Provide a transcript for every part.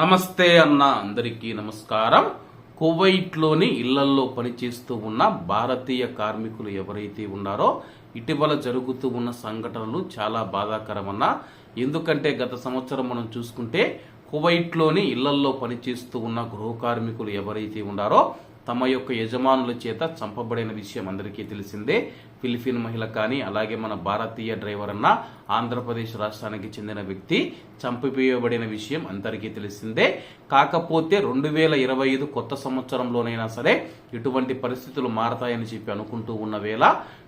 నమస్తే అన్న అందరికీ నమస్కారం. కువైట్లోని ఇళ్ళల్లో పనిచేస్తూ ఉన్న భారతీయ కార్మికులు ఎవరైతే ఉన్నారో ఇటీవల జరుగుతూ ఉన్న సంఘటనలు చాలా బాధాకరమన్న. ఎందుకంటే గత సంవత్సరం మనం చూసుకుంటే కువైట్లోని ఇళ్ళల్లో పనిచేస్తూ ఉన్న గృహ కార్మికులు ఎవరైతే ఉన్నారో తమ యొక్క యజమానుల చేత చంపబడిన విషయం అందరికీ తెలిసిందే. ఫిలిపిన్ మహిళ కానీ అలాగే మన భారతీయ డ్రైవర్ అన్న ఆంధ్రప్రదేశ్ రాష్ట్రానికి చెందిన వ్యక్తి చంపివేయబడిన విషయం అందరికీ తెలిసిందే. కాకపోతే రెండు వేల ఇరవై ఐదు కొత్త సంవత్సరంలోనైనా సరే ఇటువంటి పరిస్థితులు మారతాయని చెప్పి అనుకుంటూ ఉన్న వేళ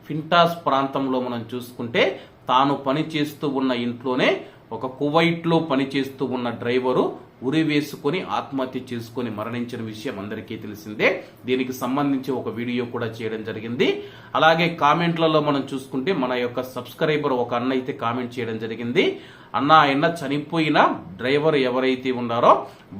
ఫింటాస్ ప్రాంతంలో మనం చూసుకుంటే తాను పని చేస్తూ ఉన్న ఇంట్లోనే ఒక కువైట్లో పనిచేస్తూ ఉన్న డ్రైవరు ఉరి వేసుకొని ఆత్మహత్య చేసుకొని మరణించిన విషయం అందరికీ తెలిసిందే. దీనికి సంబంధించి ఒక వీడియో కూడా చేయడం జరిగింది. అలాగే కామెంట్లలో మనం చూసుకుంటే మన యొక్క సబ్స్క్రైబర్ ఒక అన్న అయితే కామెంట్ చేయడం జరిగింది. అన్న ఆయన చనిపోయిన డ్రైవర్ ఎవరైతే ఉన్నారో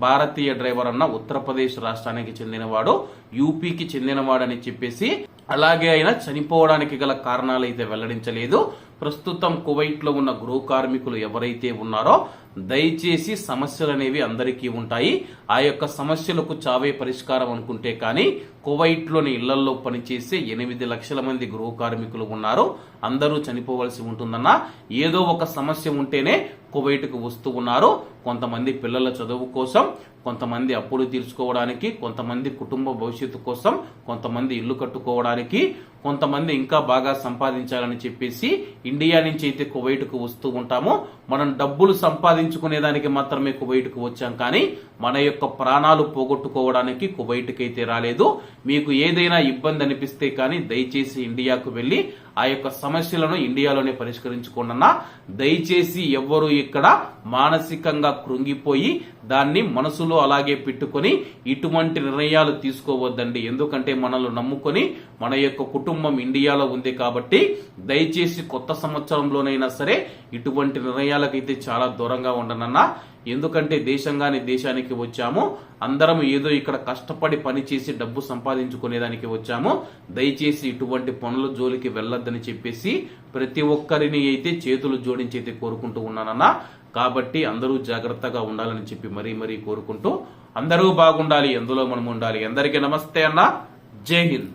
భారతీయ డ్రైవర్ అన్న ఉత్తరప్రదేశ్ రాష్ట్రానికి చెందినవాడు యూపీకి చెందినవాడని చెప్పేసి అలాగే ఆయన చనిపోవడానికి గల కారణాలు అయితే వెల్లడించలేదు. ప్రస్తుతం కువైట్లో ఉన్న గృహ కార్మికులు ఎవరైతే ఉన్నారో దయచేసి సమస్యలు అనేవి అందరికీ ఉంటాయి. ఆ యొక్క సమస్యలకు చావే పరిష్కారం అనుకుంటే కానీ కువైట్లోని ఇళ్ళలో పనిచేసే ఎనిమిది లక్షల మంది గృహ కార్మికులు ఉన్నారు. అందరూ చనిపోవలసి ఉంటుందన్న ఏదో ఒక సమస్య ఉంటేనే కువైట్కు వస్తూ ఉన్నారు. కొంతమంది పిల్లల చదువు కోసం కొంతమంది అప్పులు తీర్చుకోవడానికి కొంతమంది కుటుంబ భవిష్యత్తు కోసం కొంతమంది ఇల్లు కట్టుకోవడానికి కొంతమంది ఇంకా బాగా సంపాదించాలని చెప్పేసి ఇండియా నుంచి అయితే కువైట్కు వస్తూ ఉంటాము. మనం డబ్బులు సంపాదించుకునేదానికి మాత్రమే కువైట్కు వచ్చాం కానీ మన యొక్క ప్రాణాలు పోగొట్టుకోవడానికి కువైట్కి అయితే రాలేదు. మీకు ఏదైనా ఇబ్బంది అనిపిస్తే కానీ దయచేసి ఇండియాకు వెళ్ళి ఆ యొక్క సమస్యలను ఇండియాలోనే పరిష్కరించుకోండి దయచేసి ఎవ్వరు ఇక్కడ మానసికంగా కృంగిపోయి దాన్ని మనసులో అలాగే పెట్టుకొని ఇటువంటి నిర్ణయాలు తీసుకోవద్దండి. ఎందుకంటే మనల్ని నమ్ముకొని మన యొక్క కుటుంబం ఇండియాలో ఉంది కాబట్టి దయచేసి కొత్త సంవత్సరంలోనైనా సరే ఇటువంటి నిర్ణయాలకైతే చాలా దూరంగా ఉండనన్నా ఎందుకంటే దేశంగానే దేశానికి వచ్చాము అందరం ఏదో ఇక్కడ కష్టపడి పని చేసి డబ్బు సంపాదించుకునేదానికి వచ్చాము. దయచేసి ఇటువంటి పనుల జోలికి వెళ్ళొద్దని చెప్పేసి ప్రతి ఒక్కరిని అయితే చేతులు జోడించి అయితే కోరుకుంటూ ఉన్నానన్నా. కాబట్టి అందరూ జాగ్రత్తగా ఉండాలని చెప్పి మరీ మరీ కోరుకుంటూ అందరూ బాగుండాలి ఎందులో మనం ఉండాలి. అందరికీ నమస్తే అన్న. జై హింద్.